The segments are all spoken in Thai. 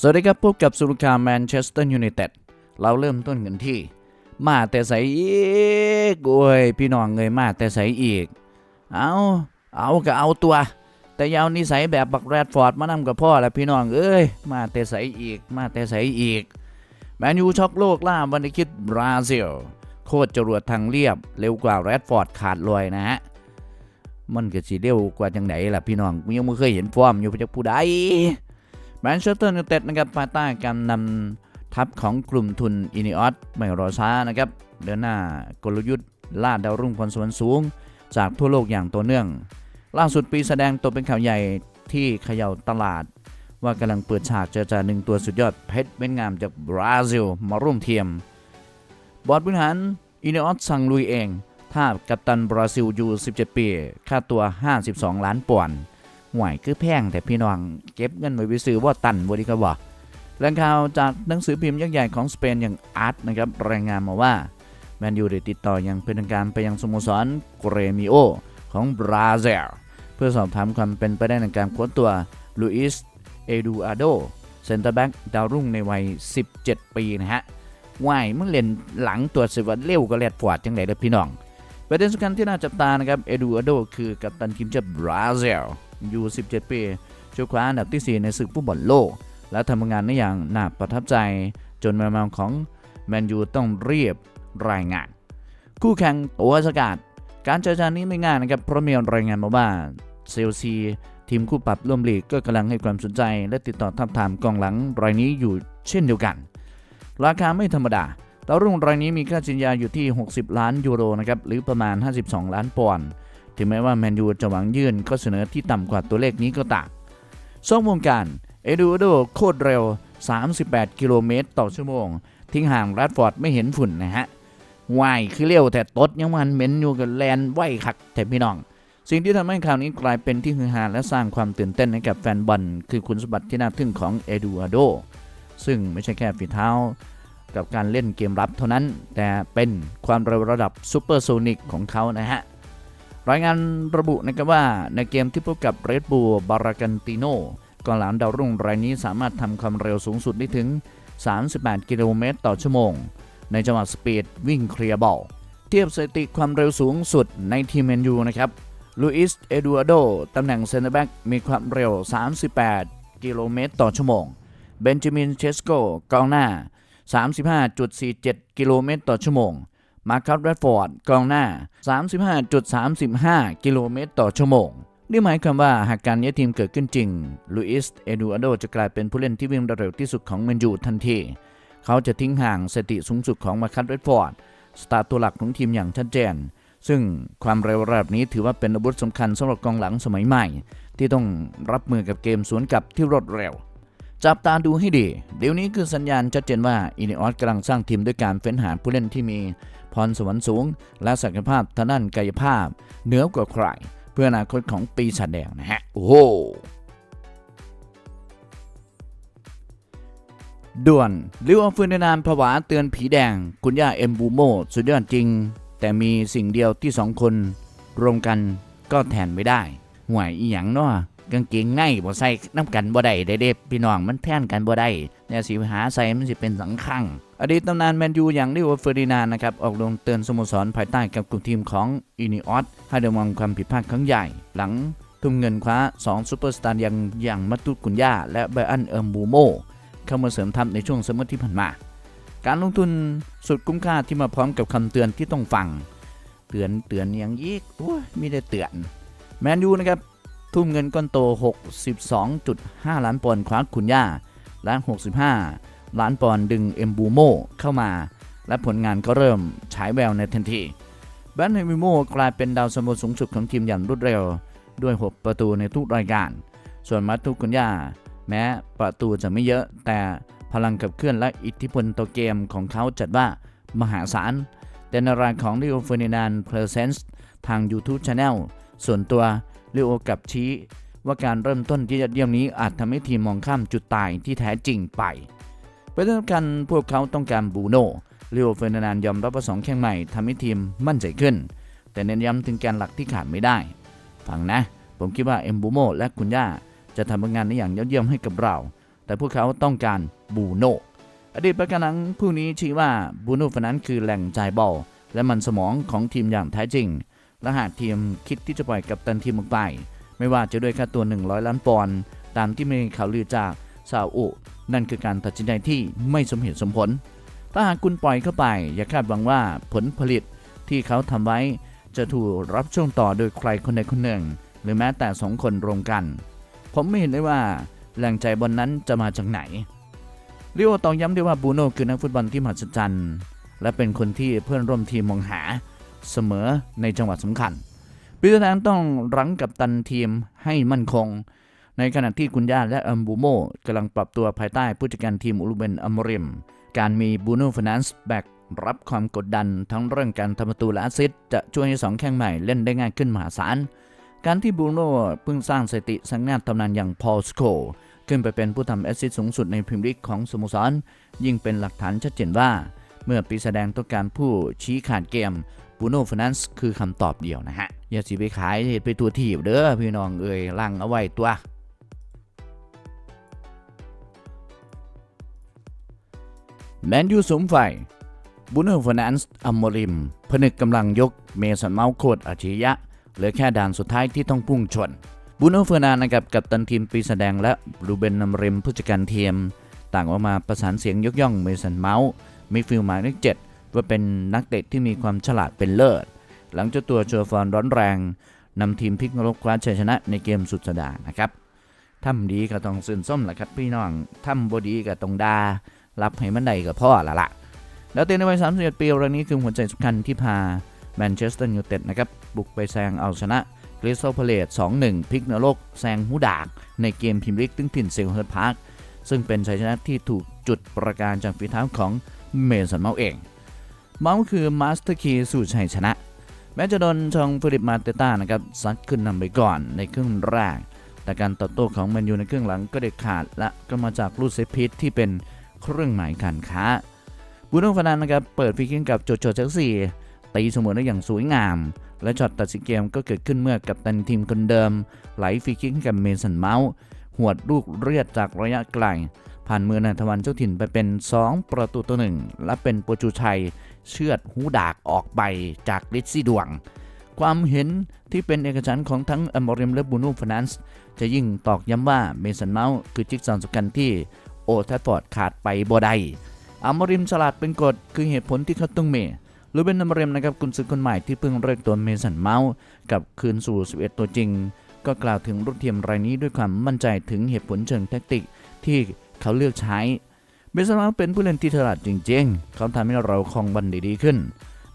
สวัสดีครับพบกับสุรคาแมนเชสเตอร์ยูไนเต็ดเราเริ่มต้นกันที่ มาแต่ใสอีกโอ้ยพี่น้องเงยมาแต่ใสอีก เอาเอาก็เอาตัว แต่ยาวนิสัยแบบบักแรดฟอร์ดมานำกับพ่อแหละพี่น้องเอ้ยมาแต่ใสอีก มาแต่ใสอีกแมนยูช็อกโลกล่าวันนี้คิดบราซิลโคตรจรวดทางเรียบ เร็วกว่าแรดฟอร์ดขาดลอยนะฮะมันก็สิเร็วกว่าจังไหนล่ะพี่น้องยังไม่เคยเห็นฟอร์มอยู่จากผู้ใด แมนเชสเตอร์ยูไนเต็ดนะครับภายใต้การนำทัพของกลุ่มทุนอินิออสไม่รอช้านะครับเดินหน้ากลยุทธ์ล่าดาวรุ่งพรสวรรค์สูง จากทั่วโลกอย่างต่อเนื่อง ล่าสุดปีแสดงตัวเป็นข่าวใหญ่ที่เขย่าตลาด ว่ากำลังเปิดฉากเจรจาหนึ่งตัวสุดยอดเพชรเม็ดงามจากบราซิลมาร่วมเทียม บอร์ดบริหารอินิออสสั่งลุยเองทากัปตันบราซิลอยู่17 ปี ค่าตัว 52 ล้านปอนด์ ห่วยคือแพงแต่พี่น้องเก็บเงินไว้ไปซื้อว่าตันบริกว่แหล่งข่าวจากหนังสือพิมพ์ยักษ์ใหญ่ของสเปนอย่างอาร์ตนะครับรายงานมาว่าแมนยูได้ติดต่ออย่างเป็นทางการไปยังสโมสรเกรมิโอของบราซิลเพื่อสอบถามความเป็นไปได้ในการค้นตัวลุอิสเอดูอาโดเซนเตอร์แบ็กดาวรุ่งในวัย 17 ปีนะฮะว่ายมึงเล่นหลังตัวสิวัเร็วก็แลดฟอดจังไดเด้อพี่น้องประเด็นสำคัญที่น่าจับตานะครับเอดูอาโดคือกัปตันทีมชาติบราซิล ยู17 ปีช่วยคว้าอันดับที่ 4 ในศึกฟุตบอลโลก และทำงานได้อย่างน่าประทับใจ จนแมวๆของแมนยูต้องเรียบรายงาน คู่แข่งตัวสกัดการเจรจานี้ไม่ง่ายนะครับเพราะมีรายงานมาว่าเซลซีทีมคู่ปรับร่วมลีกก็กำลังให้ความสนใจ และติดต่อทับทามกองหลังรายนี้อยู่เช่นเดียวกัน ราคาไม่ธรรมดาดาวรุ่งรายนี้มีค่าจินยาอยู่ที่ 60 ล้านยูโรนะครับหรือประมาณ 52 ล้านปอนด์ ถึงแม้ว่าแมนยูจะหวังยื่นข้อเสนอที่ต่ำกว่าตัวเลขนี้ก็ตามสองวงการ เอดูโดโคตรเร็ว 38 กิโลเมตรต่อชั่วโมง ทิ้งห่างแรดฟอร์ดไม่เห็นฝุ่นนะฮะวายคือเร็วแต่ตดยังมันเหม็นอยู่กับแลนไหวคักแต่พี่น้อง สิ่งที่ทำให้ข่าวนี้กลายเป็นที่ฮือฮาและสร้างความตื่นเต้นให้กับแฟนบอลคือคุณสมบัติที่น่าทึ่งของเอดูอาโดซึ่งไม่ใช่แค่ฝีเท้ากับการเล่นเกมรับเท่านั้น แต่เป็นความเร็วระดับซูเปอร์โซนิกของเขานะฮะ รายงานระบุนะครับว่าในเกมที่พบกับเรดบูลบารากันติโนกองหลังดาวรุ่งรายนี้สามารถทำความเร็วสูงสุดได้ถึง 38 กิโลเมตรต่อชั่วโมง ในจังหวะสปีดวิ่งเคลียร์บอลเทียบสถิติความเร็วสูงสุดในทีมแมนยูนะครับลูอิส เอดูอาโด ตำแหน่งเซนเตอร์แบ็กมีความเร็ว 38 กิโลเมตรต่อชั่วโมง เบนจามิน เชสโกกองหน้า 35.47 กิโลเมตรต่อชั่วโมง มาร์คัสแรดฟอร์ดกองหน้า 35.35 กิโลเมตรต่อชั่วโมงนี่หมายความว่าหากการย้ายทีมเกิดขึ้นจริงลูอิสเอดูอาโดจะกลายเป็นผู้เล่นที่วิ่งเร็วที่สุดของแมนยูทันที เขาจะทิ้งห่างสถิติสูงสุดของมาร์คัสแรดฟอร์ดสตาร์ตัวหลักของทีมอย่างชัดเจน ซึ่งความเร็วระดับนี้ถือว่าเป็นอาวุธสำคัญสำหรับกองหลังสมัยใหม่ ที่ต้องรับมือกับเกมสวนกลับที่รวดเร็วจับตาดูให้ดี เดี๋ยวนี้คือสัญญาณชัดเจนว่าอินิออสกำลังสร้างทีมด้วยการเฟ้นหาผู้เล่นที่มี พรสวรรค์สูง และศักยภาพทางด้านกายภาพ เหนือกว่าใคร เพื่ออนาคตของปีศาจแดงนะฮะ โอ้โหด่วนลิวอฟืนในนามผวาเตือนผีแดง คุณย่าเอ็มบูโมสุดยอดจริง แต่มีสิ่งเดียวที่สองคน รวมกันก็แทนไม่ได้ห่วยอีหยังเนาะกางเกงง่ายบ่ใส่น้ำกันบ่ได้เด้เด้พี่น้องมันแทนกันบ่ได้เนี่ยสิหาใส่มันสิเป็นสังขัง อดีตตำนานแมนยูอย่างลิโอเฟอร์ดินานนะครับออกลงเตือนสโมสรภายใต้กับกลุ่มทีมของอินิออสให้ระวังความผิดพลาดครั้งใหญ่ หลังทุ่มเงินคว้า 2 ซูเปอร์สตาร์อย่างอย่างมัตตุกุนย่าและไบรอันเอิมบูโมเข้ามาเสริมทัพในช่วงซัมเมอร์ที่ผ่านมา การลงทุนสุดคุ้มค่าที่มาพร้อมกับคำเตือนที่ต้องฟัง เตือนเตือนอย่างยีกโอ้ยไม่ได้เตือนแมนยูนะครับทุ่มเงินก้อนโต 62.5 ล้านปอนด์คว้าคุณย่าและ65 ล้านปอนดึงเอ็มบูโมเข้ามา และผลงานก็เริ่มฉายแววในทันทีแบนเฮมิโมกลายเป็นดาวซัมโบสูงสุดของทีมอย่างรวดเร็ว ด้วย 6 ประตูในทุกรายการ ส่วนมัตทุกุนย่าแม้ประตูจะไม่เยอะ แต่พลังขับเคลื่อนและอิทธิพลต่อเกมของเขาจัดว่ามหาศาลแต่ในรายของลิโอเฟอร์นินานเพลเซนส์ทาง YouTube Channel ส่วนตัวลิโอกับชี้ว่าการเริ่มต้นที่ยอดเยี่ยมนี้อาจทำให้ทีมมองข้ามจุดตายที่แท้จริงไป เป็นเรื่องกันพวกเขาต้องการบูโน่ลิโอเฟอร์นินานยอมรับว่าสองแข้งใหม่ทำให้ทีมมั่นใจขึ้น แต่เน้นย้ำถึงแกนหลักที่ขาดไม่ได้ ฟังนะ ผมคิดว่าเอ็มบูโมและคุณย่าจะทำงานได้อย่างยอดเยี่ยมให้กับเรา แต่พวกเขาต้องการบูโนอดีตประกันหลังผู้นี้ชี้ว่าบูโนฟนั้นคือแหล่งจ่ายบอลและมันสมองของทีมอย่างแท้จริง และหากทีมคิดที่จะปล่อยกัปตันทีมออกไป ไม่ว่าจะด้วยค่าตัว 100 ล้านปอนด์ตามที่มีข่าวลือจาก ซาอุนั่นคือการตัดสินใจที่ไม่สมเหตุสมผล ถ้าหากคุณปล่อยเข้าไป อย่าคาดหวังว่าผลผลิตที่เขาทำไว้ จะถูกรับช่วงต่อโดยใครคนใดคนหนึ่ง หรือแม้แต่สองคนรวมกัน ผมไม่เห็นเลยว่าแรงใจบอลนนั้นจะมาจากไหนเรียว่าตองย้ำด้วยว่าบูโน่คือนักฟุตบอลที่มหัศจรรย์และเป็นคนที่เพื่อนร่วมทีมมองหาเสมอในจังหวะสำคัญปีเตอร์แทนต้องรั้งกับตันทีมให้มั่นคง ในขณะที่กุนย่าและอัมบูโมกำลังปรับตัวภายใต้ผู้จัดการทีมอุลุเบนอัมริม การมีบูโน่ฟนานซ์แบกรับความกดดันทั้งเรื่องการทำประตูและอสซิสต์จะช่วยให้สองแข้งใหม่เล่นได้ง่ายขึ้นมหาศาล การที่บูโน่เพิ่งสร้างสถิติสังนาตำนานอย่างพอลสโคขึ้นไปเป็นผู้ทำแอสซิสต์สูงสุดในพรีเมียร์ลีกของสโมสร ยิ่งเป็นหลักฐานชัดเจนว่า เมื่อปีแสดงต้องการผู้ชี้ขาดเกมบูโน่ฟนานซ์คือคำตอบเดียวนะฮะ อย่าสิไปขายเหตุไปตัวทีบเด้อพี่น้องเอ่ยล่างเอาไว้ตัว แมนยูสมไฟบูโน่ฟนานซ์อัมโมริม ผนึกกำลังยกเมสันเมาส์โคตรอัจฉริยะ เหลือแค่ด่านสุดท้ายที่ต้องพุ่งชนบูโน่เฟอร์นานนะครับกับตันทีมปีแสดงและรูเบนนำริมผู้จัดการทีมต่างออกมาประสานเสียงยกย่องเมสันเมาส์มิดฟิลหมายเลขเจ็ดว่าเป็นนักเตะที่มีความฉลาดเป็นเลิศ หลังเจ้าตัวโชว์ฟอร์มร้อนแรงนำทีมพลิกนรกคว้าชัยชนะในเกมสุดสัปดาห์นะครับทำดีก็ต้องสื่นส้มแหละครับพี่น้องทำบดีก็ต้องดา รับให้มันได้กับพ่อละละแล้วเต้นในวัย31 ปีรายนี้คือหัวใจสำคัญที่พาแมนเชสเตอร์ยูไนเต็ดนะครับบุกไปแซงเอาชนะคริสตัลพาเลต2-1พลิกนรกแซงหูดาก ในเกมพรีเมียร์ลีกตึ้งถิ่นเซลเฮิร์ตพาร์คซึ่งเป็นชัยชนะที่ถูกจุดประการจากฝีเท้าของเมสันเมาเองเมาส์คือมาสเตอร์คีย์สู่ชัยชนะ แม้จะโดนชองฟิลิปมาเตต้านะครับซัดขึ้นนำไปก่อนในครึ่งแรก แต่การตอบโต้ของแมนยูในครึ่งหลังก็เด็ดขาดและก็มาจากลูกเซฟพิษที่เป็น เครื่องหมายการค้าบูโน่ฟานันนะครับเปิดฟรีคิกกับโจโจเชลซีตีเสมอได้อย่างสวยงาม และช็อตตัดสินเกมก็เกิดขึ้นเมื่อกับตันทีมคนเดิม ไหลฟรีคิกกับเมสันเมาส์หวดลูกเรียดจากระยะไกลผ่านมือนาทวันเจ้าถิ่นไปเป็น 2 ประตูต่อหนึ่งและเป็นโปรจูชัย เชือดหูดากออกไปจากลิซซี่ดวง ความเห็นที่เป็นเอกฉันท์ของทั้งอมอริมและบูน่ฟานันส์จะยิ่งตอกย้ำว่าเมสันเมาส์คือจิ๊กซอว์สำคัญที่ โอแทฟฟอร์ดขาดไปบ่ได้อามริมฉลาดเป็นกฎคือเหตุผลที่เขาต้องเมหรือเป็นอามริมนะครับกุนซือคนใหม่ที่เพิ่งเรียกตัวเมสันเมาส์กับคืนสู่ 11 ตัวจริง ก็กล่าวถึงรุ่นเทียมรายนี้ด้วยความมั่นใจถึงเหตุผลเชิงแทคติกที่เขาเลือกใช้เมสันเมาส์เป็นผู้เล่นที่ฉลาดจริงๆ เขาทำให้เราคลองบอลได้ดีขึ้น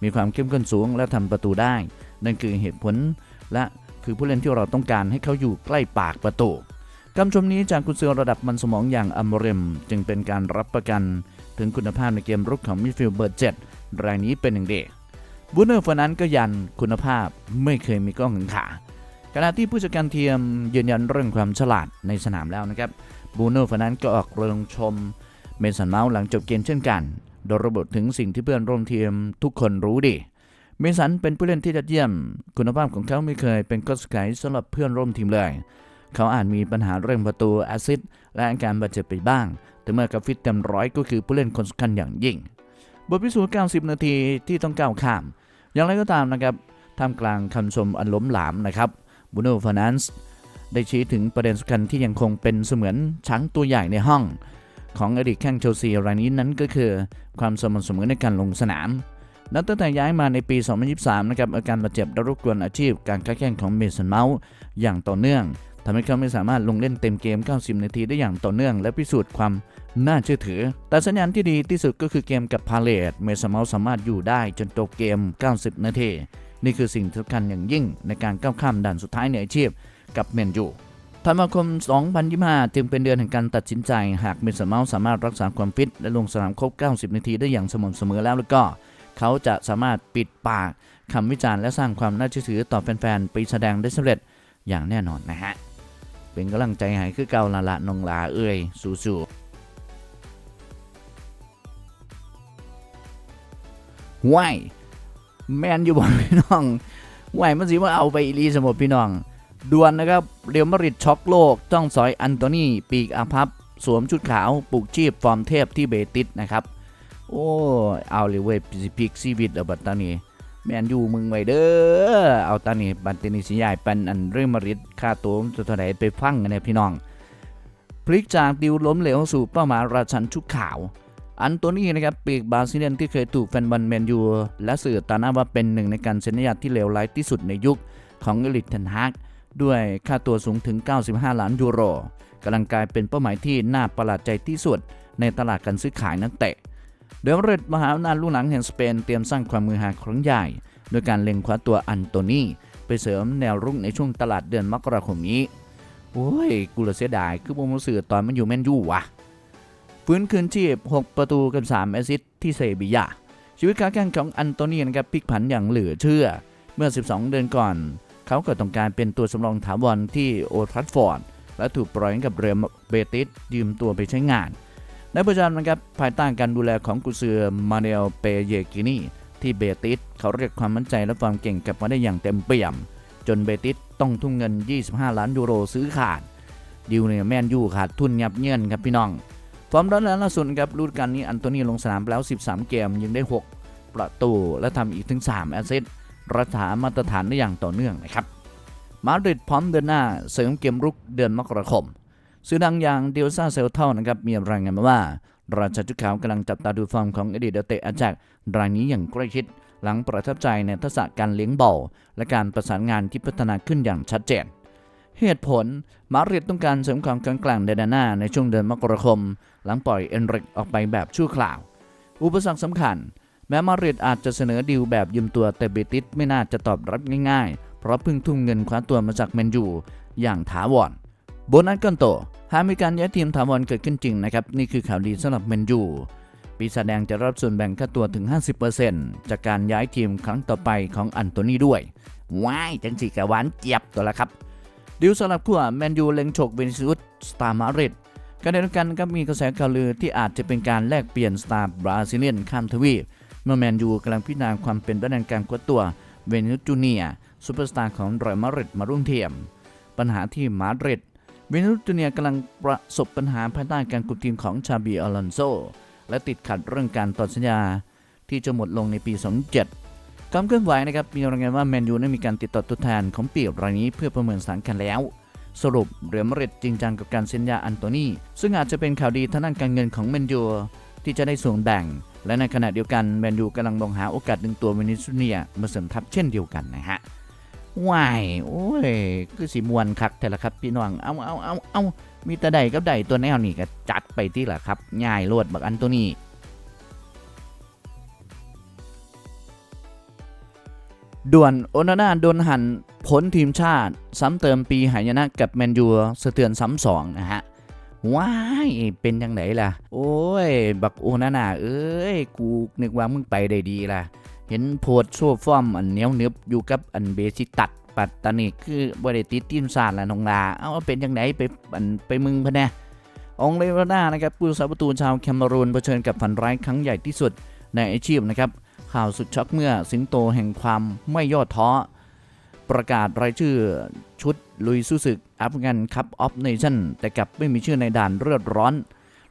มีความเข้มข้นสูงและทำประตูได้ นั่นคือเหตุผลและคือผู้เล่นที่เราต้องการให้เขาอยู่ใกล้ปากประตู คำชมนี้จากกุนซือระดับมันสมองอย่างอัมเรม จึงเป็นการรับประกัน ถึงคุณภาพในเกมรุกของมิดฟิลด์เบอร์เจ็ดรายนี้เป็นหนึ่งเดบูเนอร์ฟนั้นก็ยันคุณภาพไม่เคยมีก้องหึงขาขณะที่ผู้จัดการทีมยืนยันเรื่องความฉลาดในสนามแล้วนะครับบูเนอร์ฟนั้นก็ออกเริงชมเมสันเมาส์หลังจบเกมเช่นกัน โดยระบุถึงสิ่งที่เพื่อนร่วมทีมทุกคนรู้ดี เมสันเป็นผู้เล่นที่ยอดเยี่ยม คุณภาพของเขาไม่เคยเป็นก้อนสกายสำหรับเพื่อนร่วมทีมเลย เขาอาจมีปัญหาเรื่องประตูแอซิดและอาการบาดเจ็บไปบ้าง แต่เมื่อกับฟิตเต็มร้อยก็คือผู้เล่นคนสำคัญอย่างยิ่ง บทพิสูจน์90 นาทีที่ต้องก้าวข้าม อย่างไรก็ตามนะครับท่ามกลางคำชมอันล้มหลามนะครับบูโน่ฟานันส์ได้ชี้ถึงประเด็นสำคัญที่ยังคงเป็นเสมือนช้างตัวใหญ่ในห้อง ของอดีตแข้งเชลซีรายนี้นั้นก็คือ ความสม่ำเสมอในการลงสนามนับตั้งแต่ย้ายมาในปี 2023 นะครับอาการบาดเจ็บและรบกวนอาชีพการค้าแข่งของเมสันเมาส์อย่างต่อเนื่อง ทำให้เขาไม่สามารถลงเล่นเต็มเกม 90 นาทีได้อย่างต่อเนื่อง และพิสูจน์ความน่าเชื่อถือ แต่สัญญาณที่ดีที่สุดก็คือเกมกับพาเลตเมสันเมาส์สามารถอยู่ได้จนจบเกม 90 นาที นี่คือสิ่งสำคัญอย่างยิ่งในการก้าวข้ามด่านสุดท้ายในอาชีพกับเมนยูธันวาคม 2025 จึงเป็นเดือนแห่งการตัดสินใจ หากเมสันเมาส์สามารถรักษาความฟิตและลงสนามครบ 90 นาทีได้อย่างสม่ำเสมอแล้วแล้วก็เขาจะสามารถปิดปากคำวิจารณ์และสร้างความน่าเชื่อถือต่อแฟนๆปีแสดงได้สำเร็จอย่างแน่นอนนะฮะ เป็นกำลังใจให้คือเก่าละละนงลาเอ้ยสู้ๆห่วยแมนอยู่บ่พี่น้องห่วยมันสิว่าเอาไปอีลีสมบพี่น้องด่วนนะครับเรียวมาริดช็อกโลก ต้องสอยอันโตนีปีกอาพับ สวมชุดขาวปลุกชีพฟอร์มเทพที่เบติสนะครับ โอ้ เอาเลยเว้ยสิพิกชีวิตเอาบัดตอนนี้ แมนยูมึงไว้เด้อ เอาตอนนี้บัตเตนิสิยายเป็นอันเรอัลมาริดค่าตัวมันจะเท่าไหร่ไปฟังกันเนี่ยพี่น้อง พลิกจากดิวล้มเหลวสู่เป้าหมายราชันชุดขาว อันตัวนี้นะครับปีกบาซิเลียนที่เคยถูกแฟนบอลแมนยูและสื่อตาหน้าว่าเป็นหนึ่งในการเซ็นสัญญาที่เลวร้ายที่สุดในยุคของเอลิกเทนฮากด้วยค่าตัวสูงถึง 95 ล้านยูโรกำลังกลายเป็นเป้าหมายที่น่าประหลาดใจที่สุดในตลาดการซื้อขายนักเตะ เดลเรดมหาอำนาจลูกหลังแห่งสเปนเตรียมสร้างความมือหาครั้งใหญ่ โดยการเล็งคว้าตัวอันโตนีไปเสริมแนวรุกในช่วงตลาดเดือนมกราคมนี้ โอ้ย กูลเสียดาย คือผมรู้สึกตอนมันอยู่แมนยูวะฟื้นคืนชีพ 6 ประตูกับ 3 แอซิสที่เซบียา ชีวิตการแข่งของอันโตนีนะครับพลิกผันอย่างเหลือเชื่อ เมื่อ 12 เดือนก่อน เขาก็ต้องการเป็นตัวสำรองถาวรที่โอทัฟฟอร์ด และถูกปล่อยกับเรอัลเบติสยืมตัวไปใช้งาน ในปัจจุบันนะครับภายใต้การดูแลของกุนซือมาเนลเปเยกินีที่เบติสเขาเรียกความมั่นใจและความเก่งกลับมาได้อย่างเต็มเปี่ยม จนเบติสต้องทุ่มเงิน 25 ล้านยูโรซื้อขาดดิวเนี่ยแมนยูขาดทุนยับเยินครับพี่น้องฟอร์มร้อนแรงล่าสุดครับฤดูกาลนี้อันโตนีลงสนามไปแล้ว 13 เกมยิงได้ 6 ประตูและทำอีกถึง 3 แอสซิสต์รักษามาตรฐานได้อย่างต่อเนื่องนะครับมาดริดพร้อมเดินหน้าเสริมเกมรุกเดือนมกราคม สื่อดังอย่างเดลซาเซลเท่านะครับมีรายงานมาว่า ราชาจุขาวกำลังจับตาดูฟอร์มของอดีตเตะอาจากรายนี้อย่างใกล้ชิด หลังประทับใจในทักษะการเลี้ยงบอลและการประสานงานที่พัฒนาขึ้นอย่างชัดเจน เหตุผลมาริดต้องการเสริมความแข็งแกร่งในด้านหน้าในช่วงเดือนมกราคม หลังปล่อยเอนริกออกไปแบบชั่วคราว อุปสรรคสำคัญ แม้มาริดอาจจะเสนอดีลแบบยืมตัวแต่เบติสไม่น่าจะตอบรับง่ายๆ เพราะเพิ่งทุ่มเงินคว้าตัวมาจากแมนยูอย่างถาวรโบนัสก้อนโต หากมีการย้ายทีมถาวรเกิดขึ้นจริงนะครับ นี่คือข่าวดีสำหรับแมนยูปีศาจแดงจะรับส่วนแบ่งค่าตัวถึง 50%จากการย้ายทีมครั้งต่อไปของอันโตนีด้วย ว้ายจังสีกะหวานเจี๊ยบตัวละครับ ดิวสำหรับขั้วแมนยูเล็งฉกเวนิซุสสตาร์มาริดขณะเดียวกันก็มีกระแสข่าวลือที่อาจจะเป็นการแลกเปลี่ยนสตาร์บราซิเลียนข้ามทวีป เมื่อแมนยูกำลังพิจารณาความเป็นไปได้ในการคว้าตัวเวนิสจูเนียซูเปอร์สตาร์ของรอัลมาริดมาร่วมทียม ปัญหาที่มาริด เวนิสจูเนียกำลังประสบปัญหาภายใต้การคุมทีมของชาบีอลอนโซ และติดขัดเรื่องการต่อสัญญา ที่จะหมดลงในปี 2007ความเคลื่อนไหวนะครับมีรายงานว่าแมนยูได้มีการติดต่อตัวแทนของปีกรายนี้เพื่อประเมินสถานการณ์แล้ว สรุปเรือมาดริดจริงจังกับการเซ็นยาอันโตนีซึ่งอาจจะเป็นข่าวดีทางด้านการเงินของแมนยูที่จะได้ส่วนแบ่ง และในขณะเดียวกันแมนยูกำลังมองหาโอกาสดึงตัวเวนิสเนียมาเสริมทัพเช่นเดียวกันนะฮะ ว้ายโอ้ย คือสีมวนคักแต่ละครับ พี่น้อง เอาเอาเอาเอามีแต่ใดกับใดตัวแนวนี่ก็จัดไปที่ละครับง่ายโลดบักอันตัวนี้ด่วนโอนาน่าโดนหันพ้นทีมชาติ ซ้ำเติมปีหายนะกับแมนยูสะเทือนซ้ำสองนะฮะว้ายเป็นยังไงล่ะ โอ้ย บักโอนาน่าเอ้ย กูนึกว่ามึงไปได้ดีล่ะ เห็นโพดโซ่ฟอมอันเหนียวเนึบอยู่กับอันเบสิตัดปัตตานีคือบ่ได้ติดทีมชาติละนองลาเอาเป็นจังไดไปอันไปมึงพะแน่องเลวาน่านะครับผู้สาประตูชาวแคมรูนเผชิญกับฝันร้ายครั้งใหญ่ที่สุดในอาชีพนะครับ ข่าวสุดช็อกเมื่อสิงโตแห่งความไม่ย่อท้อ ประกาศรายชื่อชุดลุยสู้ศึกแอฟริกันคัพออฟเนชั่นแต่กลับไม่มีชื่อในด่านเลือดร้อน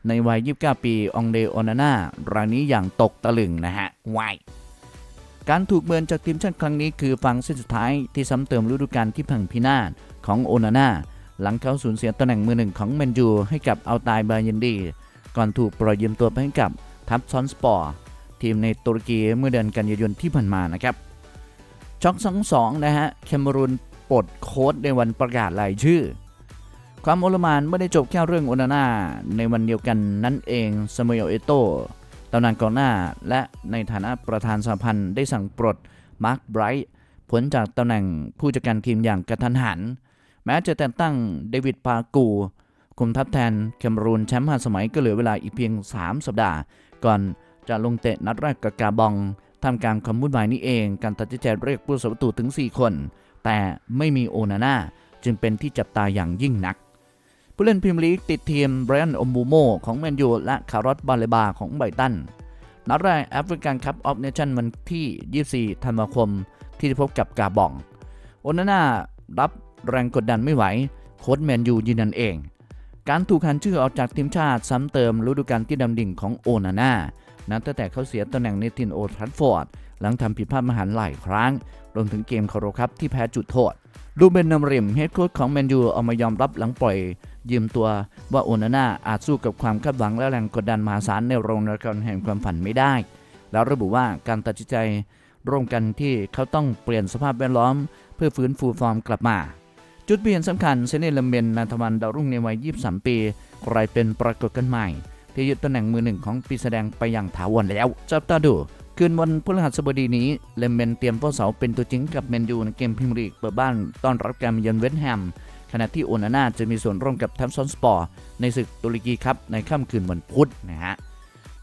ในวัย 29 ปีองเดโอนาน่ารายนี้อย่างตกตะลึงนะฮะวาย การถูกเมินจากทีมชาติครั้งนี้คือฟังเส้นสุดท้ายที่ซ้ำเติมฤดูกาลที่พังพินาศของโอนาน่าหลังเขาสูญเสียตำแหน่งมือหนึ่งของแมนยูให้กับเอาตายบายันดี ก่อนถูกปล่อยยืมตัวไปให้กับทัพซอนสปอร์ทีมในตุรกีเมื่อเดือนกันยายนที่ผ่านมานะครับช็อกสองสองนะฮะแคมรูนปลดโค้ดในวันประกาศรายชื่อ ความโอลมานไม่ได้จบแค่เรื่องโอนาน่าในวันเดียวกันนั่นเองซามูเอลเอโต ตำนานกองหน้า และในฐานะประธานสหพันธ์ได้สั่งปลดมาร์คไบรท์ผลจากตำแหน่งผู้จัดการทีมอย่างกระทันหัน แม้จะแต่งตั้งเดวิดปากูคุมทัพแทนแคมรูนแชมป์ห้าสมัยก็เหลือเวลาอีกเพียง 3 สัปดาห์ ก่อนจะลงเตะนัดแรกกับกาบองทำการความวุ่นวายนี้เอง การตัดสินใจเรียกผู้สาประตูถึง 4 คน แต่ไม่มีโอนาน่าจึงเป็นที่จับตาอย่างยิ่งนัก ผู้เล่นพรีเมียร์ลีกติดทีมไบรอันอมบูโมของแมนยูและคารอตบาเลบาของไบตันนัดแรกแอฟริกันคัพออฟเนชั่นวันที่ 24 ธันวาคม ที่จะพบกับกาบอง โอนาน่ารับแรงกดดันไม่ไหว โค้ชแมนยูยืนยันเอง การถูกหันชื่อออกจากทีมชาติซ้ำเติมฤดูกาลที่ดำดิ่งของโอนาน่านับตั้งแต่เขาเสียตำแหน่งในทีมโอทรัฟฟอร์ด หลังทำผิดพลาดมหันต์หลายครั้ง รวมถึงเกมคาร์โรคัพที่แพ้จุดโทษ ดูเบนนำริมเฮดโค้ชของแมนยูเอามายอมรับหลังปล่อย ยืมตัวว่าโอนาน่าอาจสู้กับความคาดหวังและแรงกดดันมหาศาลในโรงละครแห่งความฝันไม่ได้ แล้วระบุว่าการตัดสินใจร่วมกันที่เขาต้องเปลี่ยนสภาพแวดล้อม เพื่อฟื้นฟูฟอร์มกลับมา จุดเปลี่ยนสำคัญเซเนลเมนนาทวันดาวรุ่งในวัย 23 ปีกลายเป็นปรากฏกันใหม่ ที่ยึดตำแหน่งมือหนึ่งของปีแสดงไปอย่างถาวรแล้ว จับตาดูคืนวันพฤหัสบดีนี้เลมเมนเตรียมเฝ้าเสาเป็นตัวจริงกับแมนยูในเกมพรีเมียร์ลีกเปิดบ้านต้อนรับการมเยือนเวสต์แฮม ณะที่โอนาน่าจะมีส่วนร่วมกับแทมซอนสปอร์ในศึกตุรกีครับในค่ำคืนวันพุธนะฮะ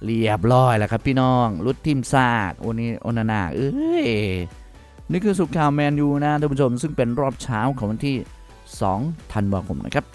เรียบร้อยแล้วครับพี่น้องลุดทีมซากโอนี้โอนาน่าเอ้ยนี่คือสุขข่าวแมนยูนะท่านผู้ชมซึ่งเป็นรอบเช้าของวันที่ 2 ธันวาคมนะครับ